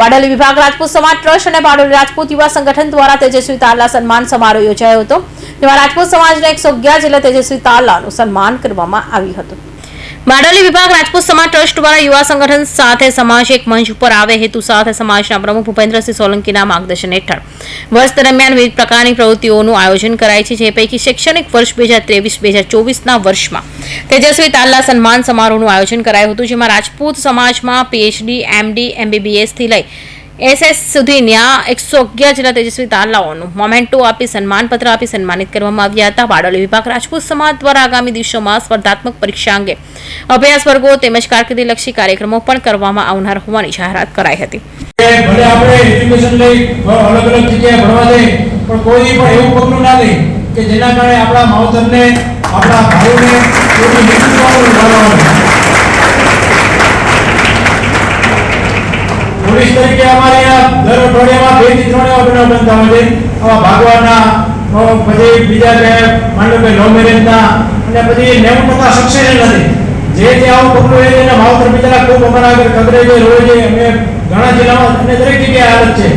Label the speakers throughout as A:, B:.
A: બારડોલી વિભાગ રાજપૂત સમાજ ટ્રસ્ટ અને બારડોલી રાજપૂત યુવા સંગઠન દ્વારા તેજસ્વી તારલા સન્માન સમારોહ યોજાયો હતો. જેમાં રાજપૂત સમાજના એકસો અગિયાર જેટલા તેજસ્વી તારલાનું સન્માન કરવામાં આવ્યું હતું. બારડોલી વિભાગ રાજપૂત સમાજ ટ્રસ્ટ દ્વારા યુવા સંગઠન સાથે સમાજ એક મંચ ઉપર આવે હેતુ સાથે સમાજના પ્રમુખ ભૂપેન્દ્રસિંહ સોલંકીના માર્ગદર્શન હેઠળ. વર્ષ દરમિયાન વિવિધ પ્રકારની પ્રવૃત્તિઓનું આયોજન કરાય છે, જે પૈકી શૈક્ષણિક વર્ષ બે હજાર ત્રેવીસ, બે હજાર ચોવીસના વર્ષમાં. તેજસ્વી તારલા સન્માન સમારોહનું આયોજન કરાયું હતું, જેમાં રાજપૂત સમાજમાં પીએચડી એમડી એમબીબીએસથી લઈ એસએસ સુધીના એકસો અગિયાર જેટલા તેજસ્વી તાલાઓનું મોમેન્ટો આપી સન્માનપત્ર આપી સન્માનિત કરવામાં આવ્યા હતા. બારડોલી વિભાગ રાજપૂત સમાજ દ્વારા આગામી દિવસોમાં સ્પર્ધાત્મક પરીક્ષા અંગે અભ્યાસ વર્ગો તેમજ કારકિર્દીલક્ષી કાર્યક્રમો પણ કરવામાં આવનાર હોવાની જાહેરાત કરાઈ હતી.
B: પોલીસ તરીકે અમારે છે આવા ભાગવાના પછી બીજા કે માનો કે નો મેરેજના અને પછી નેવું ટકા સક્સેસ નથી જે જે આવું પગલું છે એના માવતર બિચારા ખૂબ અમારા આગળ કગરે જે રોય છે અમે ઘણા જિલ્લામાં અને દરેક જગ્યાએ હાલત છે.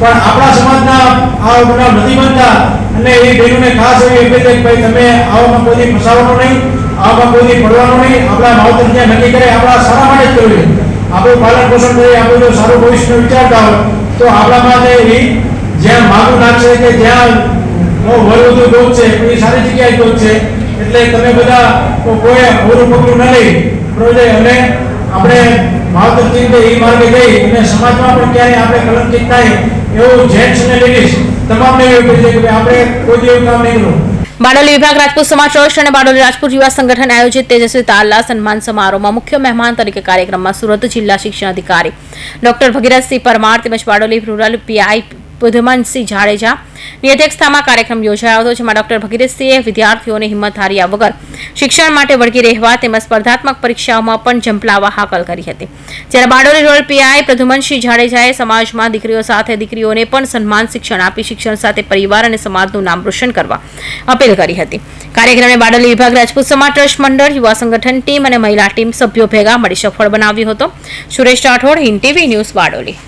B: પણ આપણા સમાજના આ બનાવ નથી બનતા, અને એ બહેનોને ખાસ એવી અપીલ કે ભાઈ તમે આવામાં કોઈ ફસાવાનો નહીં, આવામાં કોઈ પડવાનું નહીં, આપણા માવતર જ્યાં નક્કી કરે, આપણા સારા માટે જ કરવું આપણું પાલન પોષણ કરી આપણું જો સારું ભવિષ્યનો વિચારતા હોય, તો આપણા માટે એ જ્યાં માગું નાખશે કે જ્યાં વરવધુ ગોત છે એ સારી જગ્યાએ ગોત છે, એટલે તમે બધા કોઈ અવરું પગલું ન લઈ. બરોબર અને આપણે માવતર ચિંતે એ માર્ગે જઈ અને સમાજમાં પણ ક્યારેય આપણે કલંકિત થાય એવું જેન્ટ્સ અને લેડીઝ તમામને એવું કહે છે કે આપણે કોઈ દી કામ નહીં કરવું.
A: બારડોલી વિભાગ રાજપૂત સમાજ ટ્રસ્ટ અને બારડોલી રાજપૂત યુવા સંગઠન આયોજિત તેજસ્વી તારલા સન્માન સમારોહમાં મુખ્ય મહેમાન તરીકે કાર્યક્રમમાં સુરત જિલ્લા શિક્ષણ અધિકારી ડોક્ટર ભગીરથસિંહ પરમાર તેમજ બારડોલી રૂરલ પીઆઈ બુધમનસિંહ જાડેજા ની અધ્યક્ષતામાં કાર્યક્રમ યોજાયો હતો, જેમાં ડોક્ટર ભગીરથસિંહે વિદ્યાર્થીઓને હિંમત હાર્યા વગર શિક્ષણ માટે વળગી રહેવા તેમજ સ્પર્ધાત્મક પરીક્ષાઓમાં પણ ઝંપલાવા હાકલ કરી હતી. જ્યારે બારડોલી રોડ પીઆઈ પ્રધુમનસિંહ જાડેજાએ સમાજમાં દીકરીઓ સાથે દીકરીઓને પણ સન્માન શિક્ષણ આપી, શિક્ષણ સાથે પરિવાર અને સમાજનું નામ રોશન કરવા અપીલ કરી હતી. કાર્યક્રમને બારડોલી વિભાગ રાજપૂત સમાજ ટ્રસ્ટ મંડળ, યુવા સંગઠન ટીમ અને મહિલા ટીમ સભ્યો ભેગા મળી સફળ બનાવ્યો હતો. Suresh Rathod, Hind TV news Bardoli.